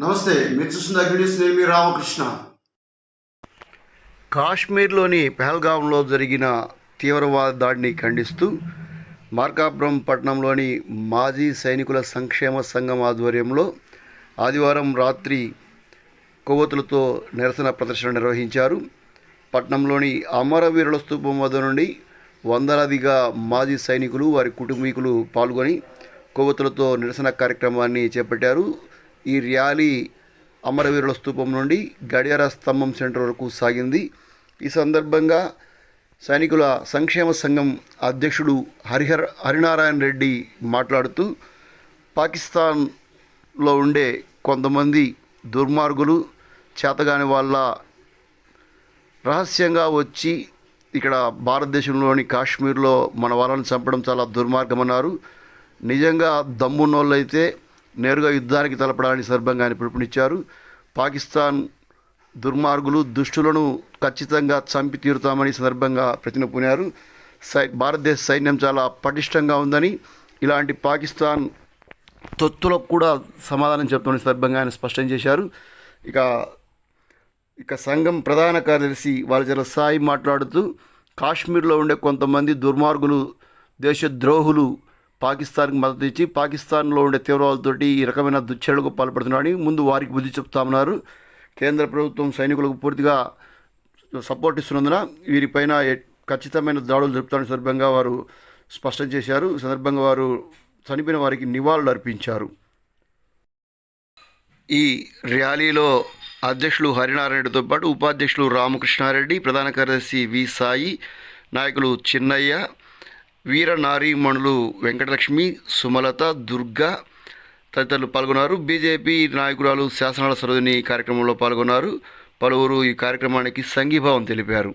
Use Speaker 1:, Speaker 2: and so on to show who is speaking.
Speaker 1: నమస్తే మీరు చూస్తున్న అగ్నిస్ నేను మీ రామకృష్ణ. కాశ్మీర్లోని పెహల్గాంలో జరిగిన తీవ్రవాద దాడిని ఖండిస్తూ మార్కాపురం పట్టణంలోని మాజీ సైనికుల సంక్షేమ సంఘం ఆధ్వర్యంలో ఆదివారం రాత్రి కొవ్వొత్తులతో నిరసన ప్రదర్శన నిర్వహించారు. పట్నంలోని అమరవీరుల స్తూపం వద్ద నుండి వందలాదిగా మాజీ సైనికులు వారి కుటుంబీకులు పాల్గొని కొవ్వొత్తులతో నిరసన కార్యక్రమాన్ని చేపట్టారు. ఈ ర్యాలీ అమరవీరుల స్తూపం నుండి గడియార స్తంభం సెంటర్ వరకు సాగింది. ఈ సందర్భంగా సైనికుల సంక్షేమ సంఘం అధ్యక్షుడు హరిహర్ హరినారాయణ రెడ్డి మాట్లాడుతూ పాకిస్తాన్లో ఉండే కొంతమంది దుర్మార్గులు చేతగాని వాళ్ళ రహస్యంగా వచ్చి ఇక్కడ భారతదేశంలోని కాశ్మీర్లో మన వాళ్ళని చంపడం చాలా దుర్మార్గమన్నారు. నిజంగా దమ్మున్నోళ్ళైతే నేరుగా యుద్ధానికి తలపడాలని సందర్భంగా ఆయన పిలుపునిచ్చారు. పాకిస్తాన్ దుర్మార్గులు దుష్టులను ఖచ్చితంగా చంపి తీరుతామని సందర్భంగా ప్రతినపునారు. సై భారతదేశ సైన్యం చాలా పటిష్టంగా ఉందని ఇలాంటి పాకిస్తాన్ తొత్తులకు కూడా సమాధానం చెప్తున్న సందర్భంగా ఆయన స్పష్టం చేశారు. ఇక ఇక సంఘం ప్రధాన కార్యదర్శి వాళ్ళ సాయి మాట్లాడుతూ కాశ్మీర్లో ఉండే కొంతమంది దుర్మార్గులు దేశద్రోహులు పాకిస్తాన్కి మద్దతు ఇచ్చి పాకిస్తాన్లో ఉండే తీవ్రవాదులతోటి ఈ రకమైన దుశ్చర్యలకు పాల్పడుతున్నారని ముందు వారికి బుద్ధి చెప్తామన్నారు. కేంద్ర ప్రభుత్వం సైనికులకు పూర్తిగా సపోర్ట్ ఇస్తున్నందున వీరిపైన ఖచ్చితమైన దాడులు జరుపుతారని సందర్భంగా వారు స్పష్టం చేశారు. సందర్భంగా వారు చనిపోయిన వారికి నివాళులు అర్పించారు. ఈ ర్యాలీలో అధ్యక్షులు హరినారాయణతో పాటు ఉపాధ్యక్షులు రామకృష్ణారెడ్డి ప్రధాన కార్యదర్శి వి సాయి నాయకులు చిన్నయ్య వీర నారీమణులు వెంకటలక్ష్మి సుమలత దుర్గా తదితరులు పాల్గొన్నారు. బీజేపీ నాయకురాలు శాసనాల సరోజిని కార్యక్రమంలో పాల్గొన్నారు. పలువురు ఈ కార్యక్రమానికి సంఘీభావం తెలిపారు.